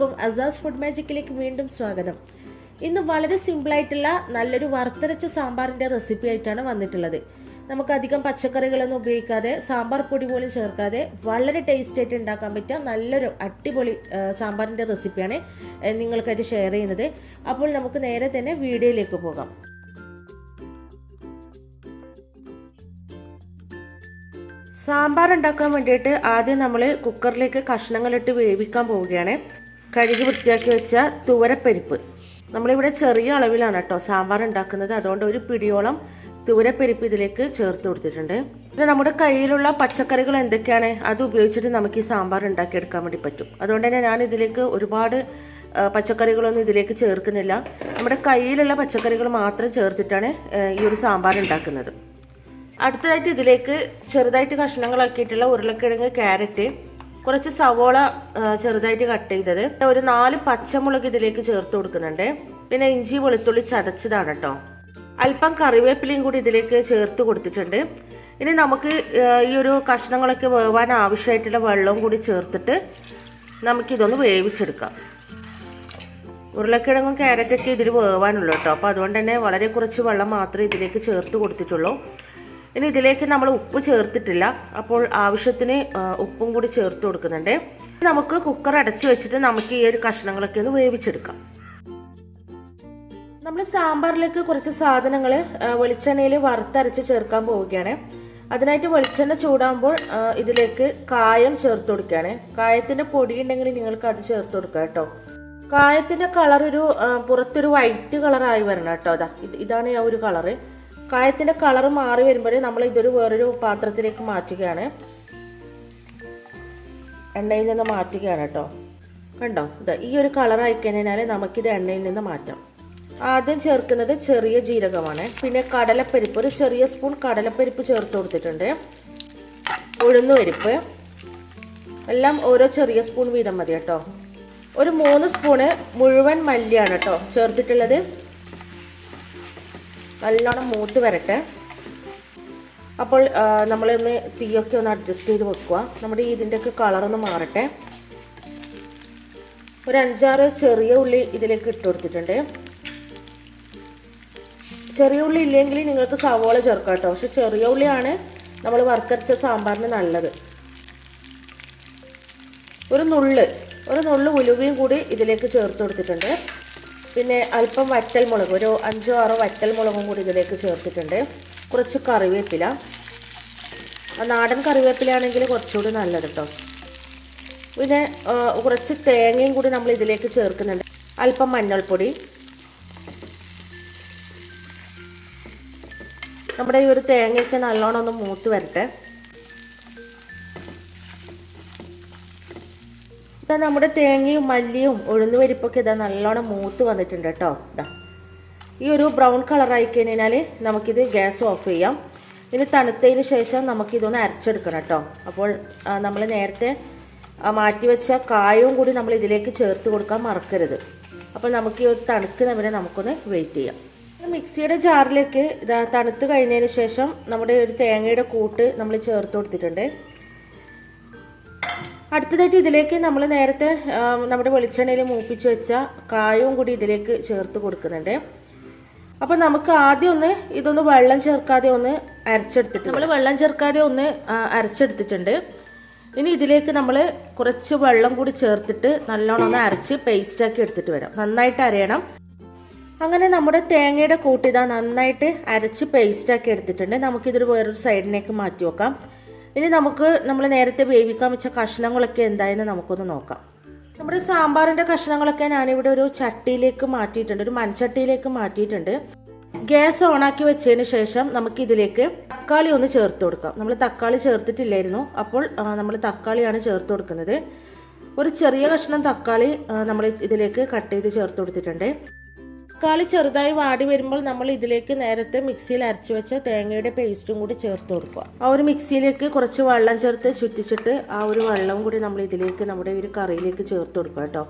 എല്ലാവർക്കും അസാസ് ഫുഡ് മാജിക്കിലേക്ക് വീണ്ടും സ്വാഗതം. ഇന്ന് വളരെ സിമ്പിളായിട്ടുള്ള നല്ലൊരു വറുത്തരച്ച സാമ്പാറിന്റെ റെസിപ്പി ആയിട്ടാണ് വന്നിട്ടുള്ളത്. നമുക്ക് അധികം പച്ചക്കറികളൊന്നും ഉപയോഗിക്കാതെ സാമ്പാർ പൊടി പോലും ചേർക്കാതെ വളരെ ടേസ്റ്റ് ആയിട്ട് ഉണ്ടാക്കാൻ പറ്റിയ നല്ലൊരു അടിപൊളി സാമ്പാറിന്റെ റെസിപ്പിയാണ് നിങ്ങൾക്കായിട്ട് ഷെയർ ചെയ്യുന്നത്. അപ്പോൾ നമുക്ക് നേരെ തന്നെ വീഡിയോയിലേക്ക് പോകാം. സാമ്പാർ ഉണ്ടാക്കാൻ വേണ്ടിയിട്ട് ആദ്യം നമ്മൾ കുക്കറിലേക്ക് കഷ്ണങ്ങളിട്ട് വേവിക്കാൻ പോവുകയാണ്. കഴുകി വൃത്തിയാക്കി വെച്ച തുവരപ്പരിപ്പ്. നമ്മളിവിടെ ചെറിയ അളവിലാണ് കേട്ടോ സാമ്പാർ ഉണ്ടാക്കുന്നത്. അതുകൊണ്ട് ഒരു പിടിയോളം തുവരപ്പരിപ്പ് ഇതിലേക്ക് ചേർത്ത് കൊടുത്തിട്ടുണ്ട്. പിന്നെ നമ്മുടെ കയ്യിലുള്ള പച്ചക്കറികൾ എന്തൊക്കെയാണ്? അത് ഉപയോഗിച്ചിട്ട് നമുക്ക് ഈ സാമ്പാർ ഉണ്ടാക്കിയെടുക്കാൻ വേണ്ടി പറ്റും. അതുകൊണ്ട് തന്നെ ഞാൻ ഇതിലേക്ക് ഒരുപാട് പച്ചക്കറികളൊന്നും ഇതിലേക്ക് ചേർക്കുന്നില്ല. നമ്മുടെ കയ്യിലുള്ള പച്ചക്കറികൾ മാത്രം ചേർത്തിട്ടാണ് ഈ ഒരു സാമ്പാർ ഉണ്ടാക്കുന്നത്. അടുത്തതായിട്ട് ഇതിലേക്ക് ചെറുതായിട്ട് കഷ്ണങ്ങളാക്കിയിട്ടുള്ള ഉരുളക്കിഴങ്ങ് ക്യാരറ്റ് കുറച്ച് സവോള ചെറുതായിട്ട് കട്ട് ചെയ്തത്. ഒരു നാല് പച്ചമുളക് ഇതിലേക്ക് ചേർത്ത് കൊടുക്കുന്നുണ്ട്. പിന്നെ ഇഞ്ചി വെളുത്തുള്ളി ചതച്ചതാണ് കേട്ടോ അല്പം കറിവേപ്പിലയും കൂടി ഇതിലേക്ക് ചേർത്ത് കൊടുത്തിട്ടുണ്ട്. ഇനി നമുക്ക് ഈ ഒരു കഷ്ണങ്ങളൊക്കെ വേവാൻ ആവശ്യമായിട്ടുള്ള വെള്ളവും കൂടി ചേർത്തിട്ട് നമുക്കിതൊന്ന് വേവിച്ചെടുക്കാം. ഉരുളക്കിഴങ്ങും ക്യാരറ്റൊക്കെ ഇതിൽ വേവാനുള്ളൂ കേട്ടോ അപ്പോൾ അതുകൊണ്ട് തന്നെ വളരെ കുറച്ച് വെള്ളം മാത്രമേ ഇതിലേക്ക് ചേർത്ത് കൊടുത്തിട്ടുള്ളൂ. ഇനി ഇതിലേക്ക് നമ്മൾ ഉപ്പ് ചേർത്തിട്ടില്ല. അപ്പോൾ ആവശ്യത്തിന് ഉപ്പും കൂടി ചേർത്ത് കൊടുക്കുന്നുണ്ട്. നമുക്ക് കുക്കർ അടച്ചു വെച്ചിട്ട് നമുക്ക് ഈ ഒരു കഷ്ണങ്ങളൊക്കെ ഒന്ന് വേവിച്ചെടുക്കാം. നമ്മൾ സാമ്പാറിലേക്ക് കുറച്ച് സാധനങ്ങൾ വെളിച്ചെണ്ണയിൽ വറുത്തരച്ച് ചേർക്കാൻ പോവുകയാണ്. അതിനായിട്ട് വെളിച്ചെണ്ണ ചൂടാകുമ്പോൾ ഇതിലേക്ക് കായം ചേർത്ത് കൊടുക്കുകയാണ്. കായത്തിന്റെ പൊടി ഉണ്ടെങ്കിൽ നിങ്ങൾക്ക് അത് ചേർത്ത് കൊടുക്കാം കേട്ടോ. കായത്തിന്റെ കളർ ഒരു പുറത്തൊരു വൈറ്റ് കളറായി വരണം കേട്ടോ. അതാ ഇതാണ് ആ ഒരു കളറ് കായത്തിന്റെ കളർ മാറി വരുമ്പോൾ നമ്മൾ ഇതൊരു വേറൊരു പാത്രത്തിലേക്ക് മാറ്റുകയാണ്. എണ്ണയിൽ നിന്ന് മാറ്റുകയാണ് കേട്ടോ. കണ്ടോ? ഇത് ഈ ഒരു കളർ ആയിക്കഴിഞ്ഞാൽ നമുക്കിത് എണ്ണയിൽ നിന്ന് മാറ്റാം. ആദ്യം ചേർക്കുന്നത് ചെറിയ ജീരകമാണ്. പിന്നെ കടലപ്പരിപ്പ് ഒരു ചെറിയ സ്പൂൺ കടലപ്പരിപ്പ് ചേർത്ത് കൊടുത്തിട്ടുണ്ട്. ഉഴുന്നുപരിപ്പ് എല്ലാം ഓരോ ചെറിയ സ്പൂൺ വീതം മതി കേട്ടോ. ഒരു മൂന്ന് സ്പൂണ് മുഴുവൻ മല്ലിയാണ് കേട്ടോ ചേർത്തിട്ടുള്ളത്. നല്ലോണം മൂത്ത് വരട്ടെ. അപ്പോൾ നമ്മളൊന്ന് തീയൊക്കെ ഒന്ന് അഡ്ജസ്റ്റ് ചെയ്ത് വെക്കുക. നമ്മുടെ ഇതിന്റെയൊക്കെ കളറൊന്ന് മാറട്ടെ. ഒരു അഞ്ചാറ് ചെറിയ ഉള്ളി ഇതിലേക്ക് ഇട്ട് കൊടുത്തിട്ടുണ്ട്. ചെറിയ ഉള്ളി ഇല്ലെങ്കിൽ നിങ്ങൾക്ക് സവോള ചേർക്കാം കേട്ടോ. പക്ഷെ ചെറിയ ഉള്ളിയാണ് നമ്മൾ വറുത്തരച്ച സാമ്പാറിന് നല്ലത്. ഒരു നുള്ള് ഒരു നുള്ള് ഉലുവയും കൂടി ഇതിലേക്ക് ചേർത്ത് കൊടുത്തിട്ടുണ്ട്. പിന്നെ അല്പം വറ്റൽ മുളക് ഒരു അഞ്ചോ ആറോ വറ്റൽ മുളകും കൂടി ഇതിലേക്ക് ചേർത്തിട്ടുണ്ട്. കുറച്ച് കറിവേപ്പില. നാടൻ കറിവേപ്പിലയാണെങ്കിൽ കുറച്ചുകൂടി നല്ലത് കേട്ടോ പിന്നെ കുറച്ച് തേങ്ങയും കൂടി നമ്മൾ ഇതിലേക്ക് ചേർക്കുന്നുണ്ട്. അല്പം മഞ്ഞൾപ്പൊടി. നമ്മുടെ ഈ ഒരു തേങ്ങയൊക്കെ നല്ലോണം ഒന്ന് മൂത്ത് വരട്ടെ. ഇതാ നമ്മുടെ തേങ്ങയും മല്ലിയും ഉഴുന്നുപരിപ്പൊക്കെ ഇതാ നല്ലോണം മൂത്ത് വന്നിട്ടുണ്ട് കേട്ടോ. ഇതാ ഈ ഒരു ബ്രൗൺ കളറായി കഴിഞ്ഞാൽ നമുക്കിത് ഗ്യാസ് ഓഫ് ചെയ്യാം. ഇനി തണുത്തതിന് ശേഷം നമുക്കിതൊന്ന് അരച്ചെടുക്കണം കേട്ടോ. അപ്പോൾ നമ്മൾ നേരത്തെ മാറ്റിവെച്ച മാറ്റി വെച്ച കായവും കൂടി നമ്മൾ ഇതിലേക്ക് ചേർത്ത് കൊടുക്കാൻ മറക്കരുത്. അപ്പോൾ നമുക്ക് ഈ ഒരു തണുക്കുന്ന വരെ നമുക്കൊന്ന് വെയിറ്റ് ചെയ്യാം. മിക്സിയുടെ ജാറിലേക്ക് തണുത്ത് കഴിഞ്ഞതിന് ശേഷം നമ്മുടെ ഒരു തേങ്ങയുടെ കൂട്ട് നമ്മൾ ചേർത്ത് കൊടുത്തിട്ടുണ്ട്. അടുത്തതായിട്ട് ഇതിലേക്ക് നമ്മൾ നേരത്തെ നമ്മുടെ വെളിച്ചെണ്ണയിൽ മൂപ്പിച്ച് വെച്ച കായവും കൂടി ഇതിലേക്ക് ചേർത്ത് കൊടുക്കുന്നുണ്ട്. അപ്പോൾ നമുക്ക് ആദ്യം ഒന്ന് ഇതൊന്ന് വെള്ളം ചേർക്കാതെ ഒന്ന് അരച്ചെടുത്തിട്ട് നമ്മൾ വെള്ളം ചേർക്കാതെ ഒന്ന് അരച്ചെടുത്തിട്ടുണ്ട്. ഇനി ഇതിലേക്ക് നമ്മൾ കുറച്ച് വെള്ളം കൂടി ചേർത്തിട്ട് നല്ലോണം ഒന്ന് അരച്ച് പേസ്റ്റാക്കി എടുത്തിട്ട് വരാം. നന്നായിട്ട് അരയണം. അങ്ങനെ നമ്മുടെ തേങ്ങയുടെ കൂട്ടിതാ നന്നായിട്ട് അരച്ച് പേസ്റ്റാക്കി എടുത്തിട്ടുണ്ട്. നമുക്കിതൊരു വേറൊരു സൈഡിലേക്ക് മാറ്റി വെക്കാം. ഇനി നമുക്ക് നമ്മൾ നേരത്തെ വേവിക്കാൻ വെച്ച കഷ്ണങ്ങളൊക്കെ എന്തായെന്ന് നമുക്കൊന്ന് നോക്കാം. നമ്മുടെ സാമ്പാറിന്റെ കഷ്ണങ്ങളൊക്കെ ഞാനിവിടെ ഒരു ചട്ടിയിലേക്ക് മാറ്റിയിട്ടുണ്ട് ഒരു മൺചട്ടിയിലേക്ക് മാറ്റിയിട്ടുണ്ട്. ഗ്യാസ് ഓണാക്കി വെച്ചതിന് ശേഷം നമുക്ക് ഇതിലേക്ക് തക്കാളി ഒന്ന് ചേർത്ത് കൊടുക്കാം. നമ്മൾ തക്കാളി ചേർത്തിട്ടില്ലായിരുന്നു അപ്പോൾ നമ്മൾ തക്കാളിയാണ് ചേർത്ത് കൊടുക്കുന്നത്. ഒരു ചെറിയ കഷ്ണം തക്കാളി നമ്മൾ ഇതിലേക്ക് കട്ട് ചെയ്ത് ചേർത്ത് കൊടുത്തിട്ടുണ്ട്. തക്കാളി ചെറുതായി വാടി വരുമ്പോൾ നമ്മൾ ഇതിലേക്ക് നേരത്തെ മിക്സിയിൽ അരച്ചു വെച്ച തേങ്ങയുടെ പേസ്റ്റും കൂടി ചേർത്ത് കൊടുക്കുക. ആ ഒരു മിക്സിയിലേക്ക് കുറച്ച് വെള്ളം ചേർത്ത് ചുറ്റിച്ചിട്ട് ആ ഒരു വെള്ളം കൂടി നമ്മൾ ഇതിലേക്ക് നമ്മുടെ ഒരു കറിയിലേക്ക് ചേർത്ത് കൊടുക്കുക കേട്ടോ.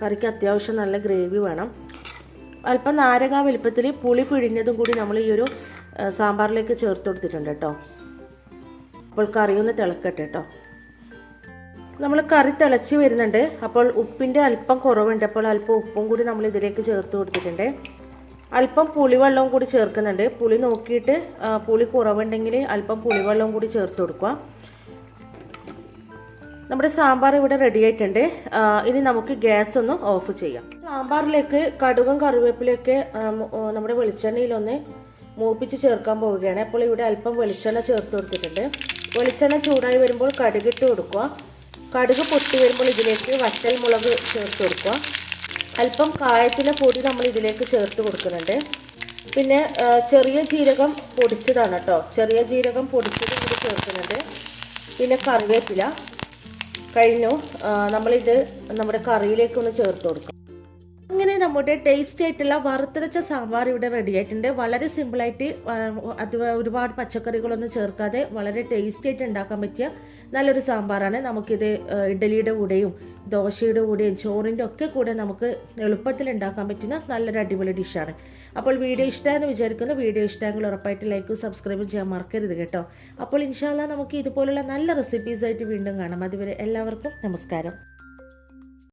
കറിക്ക് അത്യാവശ്യം നല്ല ഗ്രേവി വേണം. അല്പം നാരങ്ങ വലുപ്പത്തിൽ പുളി പിഴിഞ്ഞതും കൂടി നമ്മൾ ഈ ഒരു സാമ്പാറിലേക്ക് ചേർത്ത് കൊടുത്തിട്ടുണ്ട് കേട്ടോ. അപ്പോൾ കറിയൊന്ന് തിളക്കട്ടെ കേട്ടോ. നമ്മൾ കറി തിളച്ച് വരുന്നുണ്ട്. അപ്പോൾ ഉപ്പിന്റെ അല്പം കുറവുണ്ട്. അപ്പോൾ അല്പം ഉപ്പും കൂടി നമ്മൾ ഇതിലേക്ക് ചേർത്ത് കൊടുത്തിട്ടുണ്ട്. അല്പം പുളിവെള്ളവും കൂടി ചേർക്കുന്നുണ്ട്. പുളി നോക്കിയിട്ട് പുളി കുറവുണ്ടെങ്കിൽ അല്പം പുളിവെള്ളവും കൂടി ചേർത്ത് കൊടുക്കുക. നമ്മുടെ സാമ്പാർ ഇവിടെ റെഡി ആയിട്ടുണ്ട്. ഇനി നമുക്ക് ഗ്യാസ് ഒന്ന് ഓഫ് ചെയ്യാം. സാമ്പാറിലേക്ക് കടുകും കറിവേപ്പിലൊക്കെ നമ്മുടെ വെളിച്ചെണ്ണയിലൊന്ന് മൂപ്പിച്ച് ചേർക്കാൻ പോവുകയാണ്. അപ്പോൾ ഇവിടെ അല്പം വെളിച്ചെണ്ണ ചേർത്ത് കൊടുത്തിട്ടുണ്ട്. വെളിച്ചെണ്ണ ചൂടായി വരുമ്പോൾ കടുകിട്ട് കൊടുക്കുക. കടുക് പൊട്ടി വരുമ്പോൾ ഇതിലേക്ക് വറ്റൽ മുളക് ചേർത്ത് കൊടുക്കുക. അല്പം കായത്തിന്റെ പൊടി നമ്മൾ ഇതിലേക്ക് ചേർത്ത് കൊടുക്കുന്നുണ്ട്. പിന്നെ ചെറിയ ജീരകം പൊടിച്ചതാണ് കേട്ടോ. ചെറിയ ജീരകം പൊടിച്ചത് കൂടി ചേർക്കുന്നുണ്ട്. പിന്നെ കറിവേപ്പില. കഴിഞ്ഞു. നമ്മളിത് നമ്മുടെ കറിയിലേക്കൊന്ന് ചേർത്ത് കൊടുക്കാം. അങ്ങനെ നമ്മുടെ ടേസ്റ്റി ആയിട്ടുള്ള വറുത്തരച്ച സാമ്പാർ ഇവിടെ റെഡി ആയിട്ടുണ്ട്. വളരെ സിമ്പിളായിട്ട് അത് ഒരുപാട് പച്ചക്കറികളൊന്നും ചേർക്കാതെ വളരെ ടേസ്റ്റി ആയിട്ട് ഉണ്ടാക്കാൻ പറ്റിയ നല്ലൊരു സാമ്പാറാണ്. നമുക്കിത് ഇഡലിയുടെ കൂടെയും ദോശയുടെ കൂടെയും ചോറിന്റെ ഒക്കെ കൂടെ നമുക്ക് എളുപ്പത്തിൽ ഉണ്ടാക്കാൻ പറ്റുന്ന നല്ലൊരു അടിപൊളി ഡിഷാണ് അപ്പോൾ വീഡിയോ ഇഷ്ടമായെന്ന് വിചാരിക്കുന്നു. വീഡിയോ ഇഷ്ടമെങ്കിൽ ഉറപ്പായിട്ട് ലൈക്കും സബ്സ്ക്രൈബും ചെയ്യാൻ മറക്കരുത് കേട്ടോ. അപ്പോൾ ഇൻഷാല്ല നമുക്ക് ഇതുപോലുള്ള നല്ല റെസിപ്പീസ് ആയിട്ട് വീണ്ടും കാണാം. അതുവരെ എല്ലാവർക്കും നമസ്കാരം.